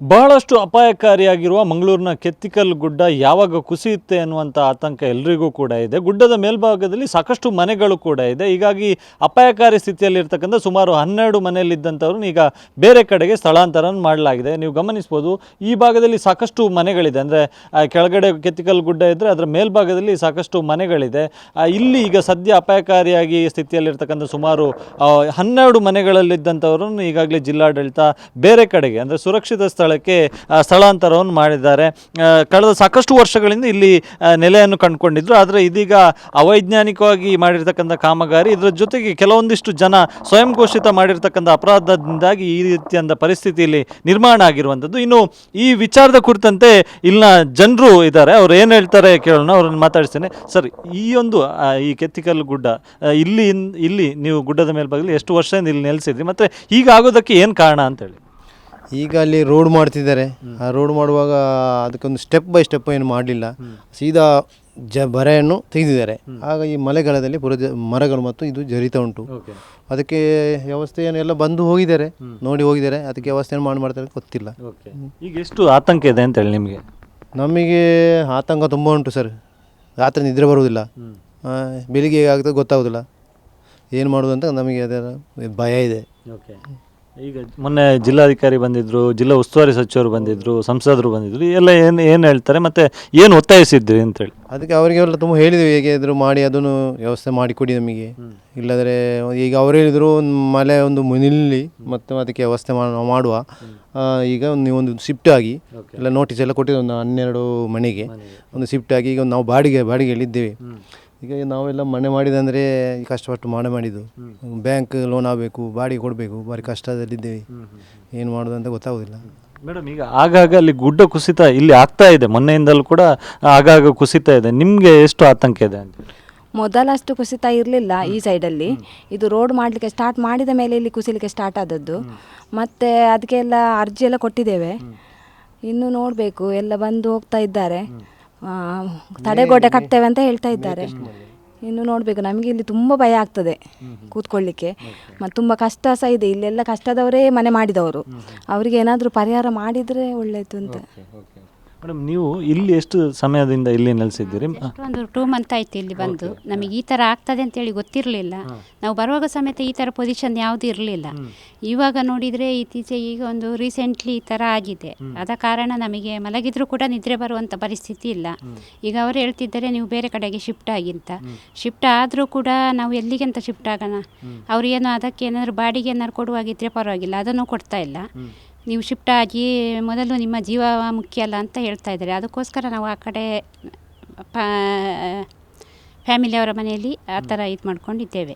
ಬಹಳಷ್ಟು ಅಪಾಯಕಾರಿಯಾಗಿರುವ ಮಂಗಳೂರಿನ ಕೆತ್ತಿಕಲ್ ಗುಡ್ಡ ಯಾವಾಗ ಕುಸಿಯುತ್ತೆ ಅನ್ನುವಂಥ ಆತಂಕ ಎಲ್ರಿಗೂ ಕೂಡ ಇದೆ. ಗುಡ್ಡದ ಮೇಲ್ಭಾಗದಲ್ಲಿ ಸಾಕಷ್ಟು ಮನೆಗಳು ಕೂಡ ಇದೆ. ಹೀಗಾಗಿ ಅಪಾಯಕಾರಿ ಸ್ಥಿತಿಯಲ್ಲಿರ್ತಕ್ಕಂಥ ಸುಮಾರು ಹನ್ನೆರಡು ಮನೆಯಲ್ಲಿದ್ದಂಥವ್ರನ್ನ ಈಗ ಬೇರೆ ಕಡೆಗೆ ಸ್ಥಳಾಂತರ ಮಾಡಲಾಗಿದೆ. ನೀವು ಗಮನಿಸ್ಬೋದು, ಈ ಭಾಗದಲ್ಲಿ ಸಾಕಷ್ಟು ಮನೆಗಳಿದೆ. ಅಂದರೆ ಕೆಳಗಡೆ ಕೆತ್ತಿಕಲ್ ಗುಡ್ಡ ಇದ್ದರೆ ಅದರ ಮೇಲ್ಭಾಗದಲ್ಲಿ ಸಾಕಷ್ಟು ಮನೆಗಳಿದೆ. ಇಲ್ಲಿ ಈಗ ಸದ್ಯ ಅಪಾಯಕಾರಿಯಾಗಿ ಸ್ಥಿತಿಯಲ್ಲಿರ್ತಕ್ಕಂಥ ಸುಮಾರು ಹನ್ನೆರಡು ಮನೆಗಳಲ್ಲಿದ್ದಂಥವ್ರನ್ನು ಈಗಾಗಲೇ ಜಿಲ್ಲಾಡಳಿತ ಬೇರೆ ಕಡೆಗೆ, ಅಂದರೆ ಸುರಕ್ಷಿತ ಸ್ಥಳಕ್ಕೆ ಸ್ಥಳಾಂತರವನ್ನು ಮಾಡಿದ್ದಾರೆ. ಕಳೆದ ಸಾಕಷ್ಟು ವರ್ಷಗಳಿಂದ ಇಲ್ಲಿ ನೆಲೆಯನ್ನು ಕಂಡುಕೊಂಡಿದ್ರು. ಆದರೆ ಇದೀಗ ಅವೈಜ್ಞಾನಿಕವಾಗಿ ಮಾಡಿರ್ತಕ್ಕಂಥ ಕಾಮಗಾರಿ, ಇದರ ಜೊತೆಗೆ ಕೆಲವೊಂದಿಷ್ಟು ಜನ ಸ್ವಯಂ ಘೋಷಿತ ಮಾಡಿರ್ತಕ್ಕಂಥ ಅಪರಾಧದಿಂದಾಗಿ ಈ ರೀತಿಯಾದ ಪರಿಸ್ಥಿತಿ ಇಲ್ಲಿ ನಿರ್ಮಾಣ ಆಗಿರುವಂಥದ್ದು. ಇನ್ನು ಈ ವಿಚಾರದ ಕುರಿತಂತೆ ಇಲ್ಲಿನ ಜನರು ಇದ್ದಾರೆ. ಅವ್ರು ಏನು ಹೇಳ್ತಾರೆ ಕೇಳೋಣ, ಅವ್ರನ್ನ ಮಾತಾಡಿಸ್ತೇನೆ. ಸರ್, ಈ ಒಂದು ಈ ಕೆತ್ತಿಕಲ್ ಗುಡ್ಡ ಇಲ್ಲಿ ಇಲ್ಲಿ ನೀವು ಗುಡ್ಡದ ಮೇಲ್ಭಾಗದಲ್ಲಿ ಎಷ್ಟು ವರ್ಷದಿಂದ ಇಲ್ಲಿ ನೆಲೆಸಿದ್ರಿ? ಮತ್ತು ಈಗ ಆಗೋದಕ್ಕೆ ಏನು ಕಾರಣ ಅಂತೇಳಿ ಈಗ ಅಲ್ಲಿ ರೋಡ್ ಮಾಡ್ತಿದ್ದಾರೆ. ಆ ರೋಡ್ ಮಾಡುವಾಗ ಅದಕ್ಕೊಂದು ಸ್ಟೆಪ್ ಬೈ ಸ್ಟೆಪ್ ಏನು ಮಾಡಲಿಲ್ಲ. ಸೀದಾ ಜ ಬರೆಯನ್ನು ತೆಗೆದಿದ್ದಾರೆ. ಆಗ ಈ ಮಳೆಗಾಲದಲ್ಲಿ ಪುರ ಮರಗಳು ಮತ್ತು ಇದು ಜರಿತಾ ಉಂಟು. ಅದಕ್ಕೆ ವ್ಯವಸ್ಥೆಯನ್ನು ಎಲ್ಲ ಬಂದು ಹೋಗಿದ್ದಾರೆ. ನೋಡಿ ಹೋಗಿದ್ದಾರೆ. ಅದಕ್ಕೆ ವ್ಯವಸ್ಥೆಯನ್ನು ಮಾಡಿ ಮಾಡ್ತಾರೆ ಗೊತ್ತಿಲ್ಲ. ಈಗ ಎಷ್ಟು ಆತಂಕ ಇದೆ ಅಂತೇಳಿ ನಿಮಗೆ? ನಮಗೆ ಆತಂಕ ತುಂಬ ಉಂಟು ಸರ್. ರಾತ್ರಿ ನಿದ್ರೆ ಬರುವುದಿಲ್ಲ. ಬೆಳಿಗ್ಗೆ ಹೇಗಾಗ್ತದೆ ಗೊತ್ತಾಗೋದಿಲ್ಲ. ಏನು ಮಾಡೋದು ಅಂತ ನಮಗೆ ಅದರ ಭಯ ಇದೆ. ಓಕೆ. ಈಗ ಮೊನ್ನೆ ಜಿಲ್ಲಾಧಿಕಾರಿ ಬಂದಿದ್ರು ಜಿಲ್ಲಾ ಉಸ್ತುವಾರಿ ಸಚಿವರು ಬಂದಿದ್ರು ಸಂಸದರು ಬಂದಿದ್ರು ಎಲ್ಲ ಏನು ಏನು ಹೇಳ್ತಾರೆ ಮತ್ತೆ ಏನು ಒತ್ತಾಯಿಸಿದ್ರಿ ಅಂತೇಳಿ ಅದಕ್ಕೆ ಅವರಿಗೆಲ್ಲ ತುಂಬ ಹೇಳಿದ್ವಿ ಹೇಗೆ ಇದ್ರು ಮಾಡಿ ಅದನ್ನು ವ್ಯವಸ್ಥೆ ಮಾಡಿಕೊಡಿ ನಮಗೆ. ಇಲ್ಲದ್ರೆ ಈಗ ಅವ್ರು ಹೇಳಿದ್ರು ಒಂದು ಮಳೆ ಒಂದು ನಿಲ್ಲಿ ಮತ್ತು ಅದಕ್ಕೆ ವ್ಯವಸ್ಥೆ ಮಾಡುವ. ಈಗ ಒಂದು ನೀವೊಂದು ಶಿಫ್ಟ್ ಆಗಿ ಎಲ್ಲ ನೋಟಿಸ್ ಎಲ್ಲ ಕೊಟ್ಟಿದ್ದು ಒಂದು ಹನ್ನೆರಡು ಮನೆಗೆ. ಒಂದು ಶಿಫ್ಟ್ ಆಗಿ ಈಗ ನಾವು ಬಾಡಿಗೆ ಬಾಡಿಗೆಯಲ್ಲಿದ್ದೇವೆ. ಈಗ ನಾವೆಲ್ಲ ಮನೆ ಮಾಡಿದಂದರೆ ಕಷ್ಟಪಟ್ಟು ಮನೆ ಮಾಡಿದ್ದು. ಬ್ಯಾಂಕ್ ಲೋನ್ ಆಗಬೇಕು ಬಾಡಿಗೆ ಕೊಡಬೇಕು ಭಾರಿ ಕಷ್ಟದಲ್ಲಿದ್ದೇವೆ. ಏನು ಮಾಡೋದು ಅಂತ ಗೊತ್ತಾಗೋದಿಲ್ಲ. ಮೇಡಮ್ ಈಗ ಆಗಾಗ ಅಲ್ಲಿ ಗುಡ್ಡ ಕುಸಿತ ಇಲ್ಲಿ ಆಗ್ತಾ ಇದೆ. ಮೊನ್ನೆಯಿಂದಲೂ ಕೂಡ ಆಗಾಗ ಕುಸಿತ ಇದೆ. ನಿಮಗೆ ಎಷ್ಟು ಆತಂಕ ಇದೆ ಅಂತ ಮೊದಲಷ್ಟು ಕುಸಿತ ಇರಲಿಲ್ಲ ಈ ಸೈಡಲ್ಲಿ. ಇದು ರೋಡ್ ಮಾಡಲಿಕ್ಕೆ ಸ್ಟಾರ್ಟ್ ಮಾಡಿದ ಮೇಲೆ ಇಲ್ಲಿ ಕುಸಿಲಿಕ್ಕೆ ಸ್ಟಾರ್ಟ್ ಆದದ್ದು. ಮತ್ತು ಅದಕ್ಕೆಲ್ಲ ಅರ್ಜಿ ಎಲ್ಲ ಕೊಟ್ಟಿದ್ದೇವೆ. ಇನ್ನು ನೋಡಬೇಕು. ಎಲ್ಲ ಬಂದು ಹೋಗ್ತಾ ಇದ್ದಾರೆ. ತಡೆಗೋಡೆ ಕಟ್ತೇವೆ ಅಂತ ಹೇಳ್ತಾ ಇದ್ದಾರೆ. ಇನ್ನು ನೋಡಬೇಕು ನಮಗೆ ಇಲ್ಲಿ ತುಂಬ ಭಯ ಆಗ್ತದೆ ಕೂತ್ಕೊಳ್ಳಿಕ್ಕೆ. ಮತ್ತು ತುಂಬ ಕಷ್ಟ ಸಹ ಇದೆ ಇಲ್ಲೆಲ್ಲ ಕಷ್ಟದವರೇ ಮನೆ ಮಾಡಿದವರು. ಅವರಿಗೆ ಏನಾದರೂ ಪರಿಹಾರ ಮಾಡಿದರೆ ಒಳ್ಳೆಯದು ಅಂತ. ಮೇಡಮ್ ನೀವು ಇಲ್ಲಿ ಎಷ್ಟು ಸಮಯದಿಂದ ಇಲ್ಲಿ ನೆಲೆಸಿದ್ದೀರಿ? ಒಂದು ಟೂ ಮಂತ್ ಆಯ್ತು ಇಲ್ಲಿ ಬಂದು. ನಮಗೆ ಈ ಥರ ಆಗ್ತದೆ ಅಂತೇಳಿ ಗೊತ್ತಿರಲಿಲ್ಲ. ನಾವು ಬರುವಾಗ ಸಮೇತ ಈ ಥರ ಪೊಸಿಷನ್ ಯಾವುದು ಇರಲಿಲ್ಲ. ಇವಾಗ ನೋಡಿದರೆ ಇತ್ತೀಚೆಗೆ ಈಗ ಒಂದು ರೀಸೆಂಟ್ಲಿ ಈ ಥರ ಆಗಿದೆ. ಆದ ಕಾರಣ ನಮಗೆ ಮಲಗಿದ್ರೂ ಕೂಡ ನಿದ್ರೆ ಬರುವಂಥ ಪರಿಸ್ಥಿತಿ ಇಲ್ಲ. ಈಗ ಅವರು ಹೇಳ್ತಿದ್ದಾರೆ ನೀವು ಬೇರೆ ಕಡೆಗೆ ಶಿಫ್ಟ್ ಆಗಿ ಅಂತ. ಶಿಫ್ಟ್ ಆದರೂ ಕೂಡ ನಾವು ಎಲ್ಲಿಗೆ ಅಂತ ಶಿಫ್ಟ್ ಆಗೋಣ? ಅವ್ರು ಏನೋ ಅದಕ್ಕೆ ಏನಾದರೂ ಬಾಡಿಗೆ ಏನಾದ್ರು ಕೊಡುವಾಗಿದ್ದರೆ ಪರವಾಗಿಲ್ಲ. ಅದನ್ನು ಕೊಡ್ತಾ ಇಲ್ಲ. ನೀವು ಶಿಫ್ಟ್ ಆಗಿ ಮೊದಲು ನಿಮ್ಮ ಜೀವ ಮುಖ್ಯ ಅಲ್ಲ ಅಂತ ಹೇಳ್ತಾ ಇದ್ದಾರೆ. ಅದಕ್ಕೋಸ್ಕರ ನಾವು ಆ ಕಡೆ ಫ್ಯಾಮಿಲಿಯವರ ಮನೆಯಲ್ಲಿ ಆ ಥರ ಇದು ಮಾಡ್ಕೊಂಡಿದ್ದೇವೆ.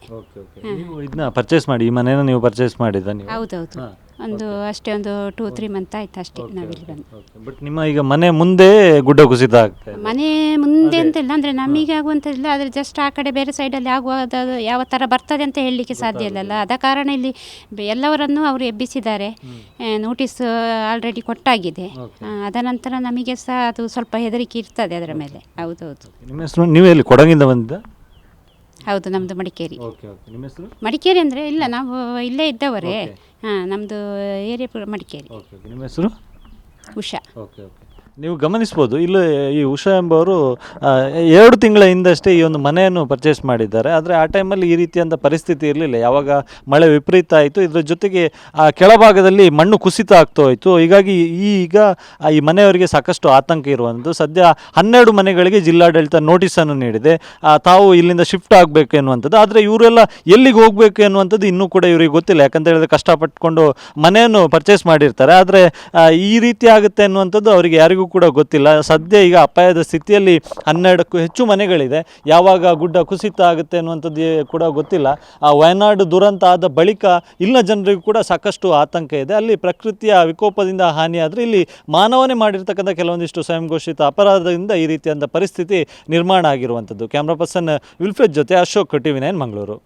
ನೀವು ಇದನ್ನ ಪರ್ಚೇಸ್ ಮಾಡಿ ಈ ಮನೇನ ನೀವು ಪರ್ಚೇಸ್ ಮಾಡಿದ ನೀವು? ಹೌದೌದು. ಒಂದು ಅಷ್ಟೇ ಒಂದು ಟೂ ತ್ರೀ ಮಂತ್ ಆಯ್ತು ಅಷ್ಟೇ ನಾವಿಲ್ಲಿ ಬಂದು. ಬಟ್ ನಿಮ್ಮ ಈಗ ಮನೆ ಮುಂದೆ ಗುಡ್ಡ ಕುಸಿತ ಮನೆ ಮುಂದೆ ಅಂತಿಲ್ಲ ಅಂದರೆ ನಮಗೆ ಆಗುವಂಥದ್ದಿಲ್ಲ ಆದರೆ ಜಸ್ಟ್ ಆ ಕಡೆ ಬೇರೆ ಸೈಡಲ್ಲಿ ಆಗುವಾಗ ಯಾವ ಥರ ಬರ್ತದೆ ಅಂತ ಹೇಳಲಿಕ್ಕೆ ಸಾಧ್ಯ ಇಲ್ಲಲ್ಲ. ಅದ ಕಾರಣ ಇಲ್ಲಿ ಬೆ- ಎಲ್ಲವರನ್ನು ಅವರು ಎಬ್ಬಿಸಿದ್ದಾರೆ. Notice already ಕೊಟ್ಟಾಗಿದೆ. ಆ, ಅದ ನಂತರ ನಮಗೆ ಸಹ ಅದು ಸ್ವಲ್ಪ ಹೆದರಿಕೆ ಇರ್ತದೆ ಅದರ ಮೇಲೆ. ಹೌದೌದು. ನಿಮ್ಮ ಹೆಸರು ನೀವು ಎಲ್ಲಿ ಕೊಡಗಿಂದ ಬಂದಿದ್ದ? ಹೌದು ನಮ್ಮದು ಮಡಿಕೇರಿ. Okay okay. ನಿಮ್ಮ ಹೆಸರು? ಮಡಿಕೇರಿ ಅಂದರೆ ಇಲ್ಲ ನಾವು ಇಲ್ಲೇ ಇದ್ದವರೇ. ಹಾಂ ನಮ್ಮದು ಏರಿಯಾ ಪುರ ಮಡಿಕೇರಿ. Okay okay. ನಿಮ್ಮ ಹೆಸರು? ಉಷಾ. Okay okay. ನೀವು ಗಮನಿಸ್ಬೋದು. ಇಲ್ಲಿ ಈ ಉಷಾ ಎಂಬವರು ಎರಡು ತಿಂಗಳ ಹಿಂದಷ್ಟೇ ಈ ಒಂದು ಮನೆಯನ್ನು ಪರ್ಚೇಸ್ ಮಾಡಿದ್ದಾರೆ. ಆದರೆ ಆ ಟೈಮಲ್ಲಿ ಈ ರೀತಿಯಾದ ಪರಿಸ್ಥಿತಿ ಇರಲಿಲ್ಲ. ಯಾವಾಗ ಮಳೆ ವಿಪರೀತ ಆಯಿತು, ಇದರ ಜೊತೆಗೆ, ಆ, ಕೆಳಭಾಗದಲ್ಲಿ ಮಣ್ಣು ಕುಸಿತ ಆಗ್ತಾ ಹೋಯಿತು. ಹೀಗಾಗಿ ಈಗ ಈ ಮನೆಯವರಿಗೆ ಸಾಕಷ್ಟು ಆತಂಕ ಇರುವಂಥದ್ದು. ಸದ್ಯ ಹನ್ನೆರಡು ಮನೆಗಳಿಗೆ ಜಿಲ್ಲಾಡಳಿತ ನೋಟಿಸನ್ನು ನೀಡಿದೆ. ತಾವು ಇಲ್ಲಿಂದ ಶಿಫ್ಟ್ ಆಗಬೇಕು ಎನ್ನುವಂಥದ್ದು. ಆದರೆ ಇವರೆಲ್ಲ ಎಲ್ಲಿಗೆ ಹೋಗಬೇಕು ಎನ್ನುವಂಥದ್ದು ಇನ್ನೂ ಕೂಡ ಇವರಿಗೆ ಗೊತ್ತಿಲ್ಲ. ಯಾಕಂತ ಹೇಳಿದ್ರೆ ಕಷ್ಟಪಟ್ಟುಕೊಂಡು ಮನೆಯನ್ನು ಪರ್ಚೇಸ್ ಮಾಡಿರ್ತಾರೆ. ಆದರೆ ಈ ರೀತಿ ಆಗುತ್ತೆ ಅನ್ನುವಂಥದ್ದು ಅವರಿಗೆ ಯಾರಿಗೂ ಕೂಡ ಗೊತ್ತಿಲ್ಲ. ಸದ್ಯ ಈಗ ಅಪಾಯದ ಸ್ಥಿತಿಯಲ್ಲಿ ಹನ್ನೆರಡಕ್ಕೂ ಹೆಚ್ಚು ಮನೆಗಳಿದೆ. ಯಾವಾಗ ಗುಡ್ಡ ಕುಸಿತ ಆಗುತ್ತೆ ಅನ್ನುವಂಥದ್ದು ಕೂಡ ಗೊತ್ತಿಲ್ಲ. ಆ ವಯನಾಡು ದುರಂತ ಆದ ಬಳಿಕ ಇಲ್ಲಿನ ಜನರಿಗೂ ಕೂಡ ಸಾಕಷ್ಟು ಆತಂಕ ಇದೆ. ಅಲ್ಲಿ ಪ್ರಕೃತಿಯ ವಿಕೋಪದಿಂದ ಹಾನಿಯಾದರೆ ಇಲ್ಲಿ ಮಾನವನೇ ಮಾಡಿರ್ತಕ್ಕಂಥ ಕೆಲವೊಂದಿಷ್ಟು ಸ್ವಯಂ ಘೋಷಿತ ಅಪರಾಧದಿಂದ ಈ ರೀತಿಯಾದ ಪರಿಸ್ಥಿತಿ ನಿರ್ಮಾಣ ಆಗಿರುವಂಥದ್ದು. ಕ್ಯಾಮ್ರಾ ಪರ್ಸನ್ ವಿಲ್ಫ್ರೆಡ್ ಜೊತೆ ಅಶೋಕ್, ಟಿವಿ ನೈನ್, ಮಂಗಳೂರು.